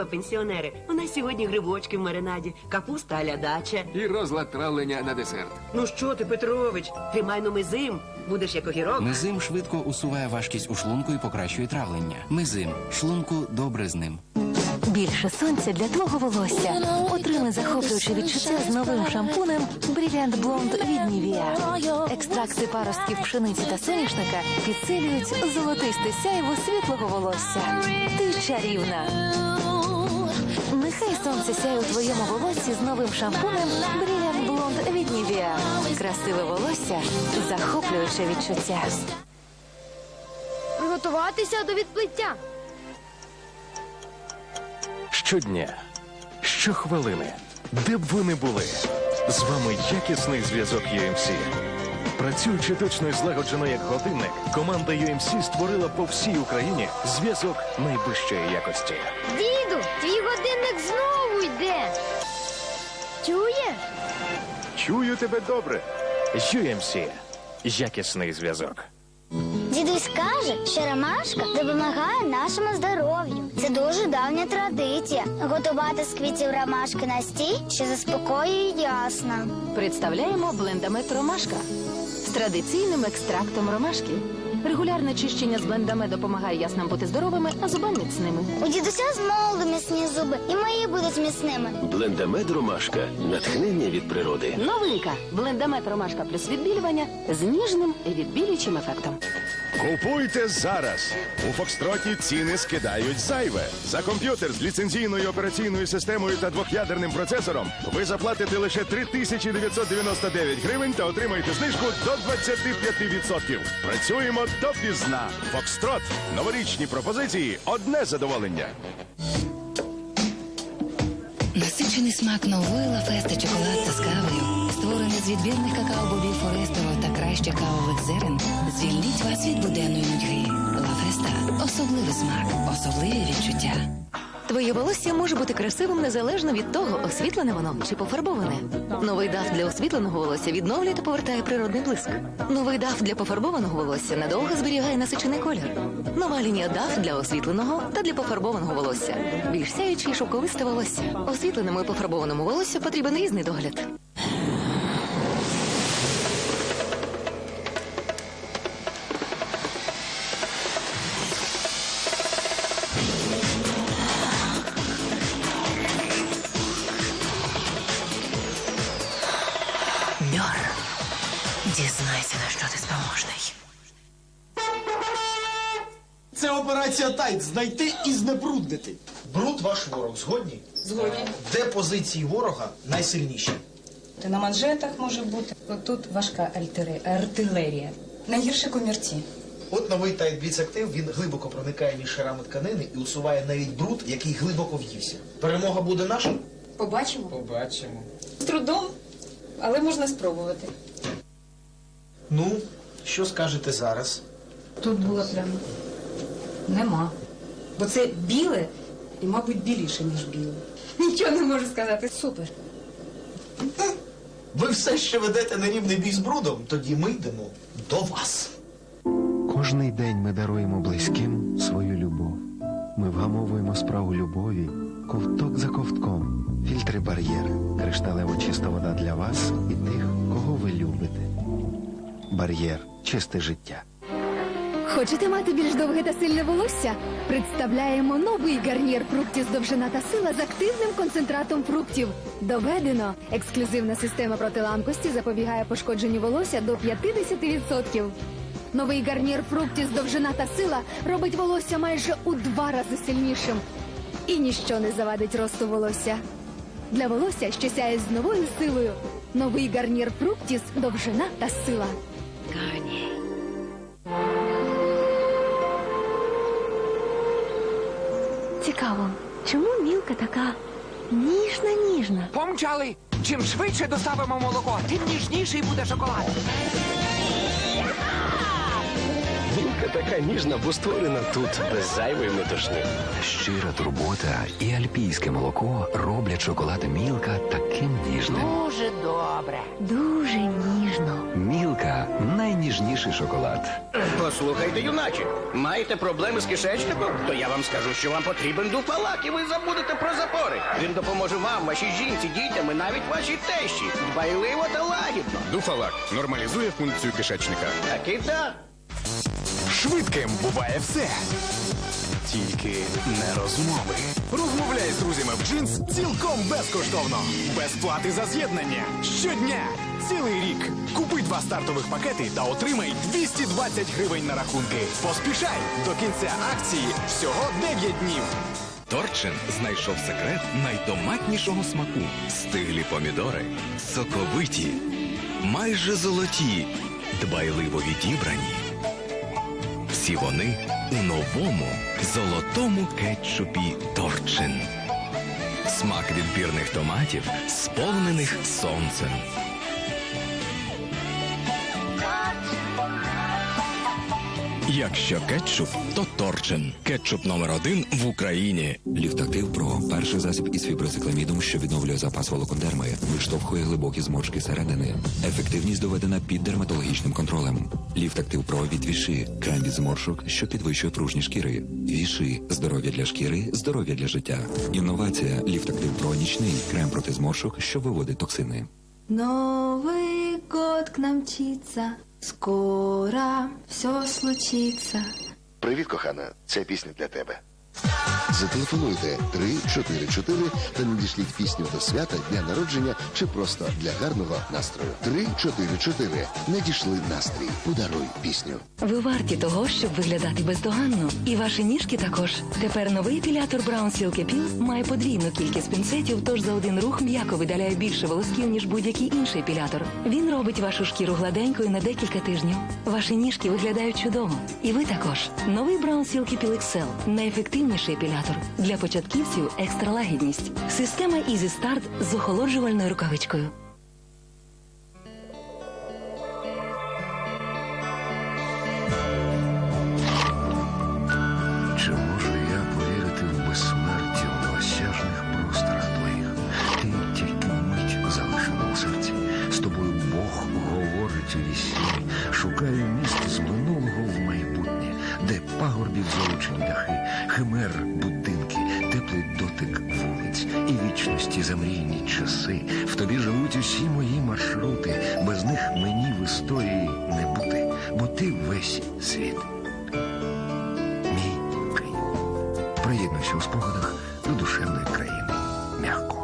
Здорово, пенсіонери. У нас сьогодні грибочки в маринаді, капуста аля дача. І розлад травлення на десерт. Ну що ти, Петрович, тримай ну мизим. Будеш як огірок. Мизим швидко усуває важкість у шлунку і покращує травлення. Мизим шлунку добре з ним. Більше сонця для твого волосся. Отримай захоплююче відчуття з новим шампунем Brilliant Blonde від Nivea. Екстракти паростків пшениці та соняшника підсилюють золотисте сяйво світлого волосся. Ти чарівна. Нехай сонце сяє у твоєму волоссі з новим шампунем Brilliant Blonde від Nivea. Красиве волосся, захоплююче відчуття. Приготуватися до відплиття. Щодня, щохвилини, де б ви не були, з вами якісний зв'язок UMC. Працюючи точно і злагоджено як годинник, команда UMC створила по всій Україні зв'язок найвищої якості. Діду, твій годинник знову йде. Чуєш? Чую тебе добре. UMC. якісний зв'язок. Дідусь каже, що ромашка допомагає нашому здоров'ю. Це дуже давня традиція. Готувати з квітів ромашки настій, що заспокоює ясно. Представляємо блендамет ромашка з традиційним екстрактом ромашки. Регулярне чищення з блендами допомагає яснам бути здоровими, а зубам міцними. У дідуся змолоду міцні зуби, і мої будуть міцними. Блендамед Ромашка. Натхнення від природи. Новинка блендамет ромашка плюс відбілювання з ніжним відбілюючим ефектом. Купуйте зараз. У Фокстроті ціни скидають зайве. За комп'ютер з ліцензійною операційною системою та двох'ядерним процесором ви заплатите лише 3999 гривень та отримаєте знижку до 25%. Працюємо допізна. Фокстрот. Новорічні пропозиції. Одне задоволення. Насичений смак нової лафеста чоколад з кавою, з відбірних какао-бобів Форестового та краще кавових зерен, звільніть вас від буденної нудьги. Лафеста особливий смак, особливі відчуття. Твоє волосся може бути красивим незалежно від того, освітлене воно чи пофарбоване. Новий даф для освітленого волосся відновлює та повертає природний блиск. Новий даф для пофарбованого волосся надовго зберігає насичений колір. Нова лінія даф для освітленого та для пофарбованого волосся. Більш сяюче шовковисте волосся. Освітленому і пофарбованому волосся потрібен різний догляд. Дізнайся, на що ти спроможний. Це операція Тайт знайти і знебруднити. Бруд ваш ворог, згодні? Згодні. Де позиції ворога найсильніші? Та на манжетах може бути. Тут важка альтери... артилерія. Найгірше комірці. От новий Тайт Бліц Актив, він глибоко проникає між шарами тканини і усуває навіть бруд, який глибоко в'ївся. Перемога буде наша? Побачимо. Побачимо. З трудом, але можна спробувати. Ну, що скажете зараз? Тут була пляма. Нема. Бо це біле і, мабуть, біліше, ніж біле. Нічого не можу сказати. Супер. Ви все ще ведете на рівний бій з брудом? Тоді ми йдемо до вас. Кожний день ми даруємо близьким свою любов. Ми вгамовуємо справу любові ковток за ковтком. Фільтри бар'єр, кришталево чиста вода для вас і тих, кого ви любите. Бар'єр чисте життя. Хочете мати більш довге та сильне волосся? Представляємо новий гарнір фруктів довжина та сила з активним концентратом фруктів. Доведено, ексклюзивна система протиламкості запобігає пошкодженню волосся до 50%. Новий гарнір фруктів довжина та сила робить волосся майже у два рази сильнішим. І ніщо не завадить росту волосся. Для волосся, що сяє з новою силою. Новий гарнір фруктіс довжина та сила. Цікаво, чому мілка така ніжна ніжна? Помчали! Чим швидше доставимо молоко, тим ніжніший буде шоколад. Мілка така ніжна, бо створена тут без зайвої метушні. Щира турбота і альпійське молоко роблять шоколад Мілка таким ніжним. Дуже добре. Дуже ніжно. Мілка найніжніший шоколад. Послухайте, юначе, маєте проблеми з кишечником? То я вам скажу, що вам потрібен дуфалак, і ви забудете про запори. Він допоможе вам, вашій жінці, дітям і навіть вашій тещі. Дбайливо та лагідно. Дуфалак нормалізує функцію кишечника. Так і так. Швидким буває все. Тільки не розмови. Розмовляй з друзями в джинс цілком безкоштовно. Без плати за з'єднання. Щодня. Цілий рік. Купи два стартових пакети та отримай 220 гривень на рахунки. Поспішай! До кінця акції всього 9 днів. Торчин знайшов секрет найтоматнішого смаку. Стиглі помідори, соковиті, майже золоті, дбайливо відібрані. Всі вони у новому золотому кетчупі Торчин. Смак відбірних томатів, сповнених сонцем. Якщо кетчуп, то Торчин. Кетчуп номер один в Україні. Ліфтактив Про перший засіб із фіброцикламідом, що відновлює запас волокодерми, виштовхує глибокі зморшки середини. Ефективність доведена під дерматологічним контролем. Ліфтактив Про від Віши крем від зморшок, що підвищує пружні шкіри. Віши здоров'я для шкіри, здоров'я для життя. Інновація Ліфтактив Про нічний крем проти зморшок, що виводить токсини. Новый год к нам мчится, скоро все случится. Привіт, кохана. Ця пісня для тебе. Зателефонуйте 344 та надішліть пісню до свята, дня народження чи просто для гарного настрою. 344. Надійшли настрій. Подаруй пісню. Ви варті того, щоб виглядати бездоганно. І ваші ніжки також. Тепер новий епілятор Brown Silk Epil має подвійну кількість пінцетів, тож за один рух м'яко видаляє більше волосків, ніж будь-який інший епілятор. Він робить вашу шкіру гладенькою на декілька тижнів. Ваші ніжки виглядають чудово. І ви також. Новий Brown Silk Epil XL – найефективніший епілятор. Для початківців екстра лагідність. Система Easy Start з охолоджувальною рукавичкою. Чи можу я повірити в безсмерті в неосяжних просторах твоїх? Ти тільки мить залишила у серці. З тобою Бог говорить у вісні. Шукаю міст з минулого в майбутнє, де пагорбів золочені дахи, химер замрійні часи. В тобі живуть усі мої маршрути. Без них мені в історії не бути, бо ти весь світ. Мій Крим. Приєднуйся у спогадах до душевної країни. Мягко.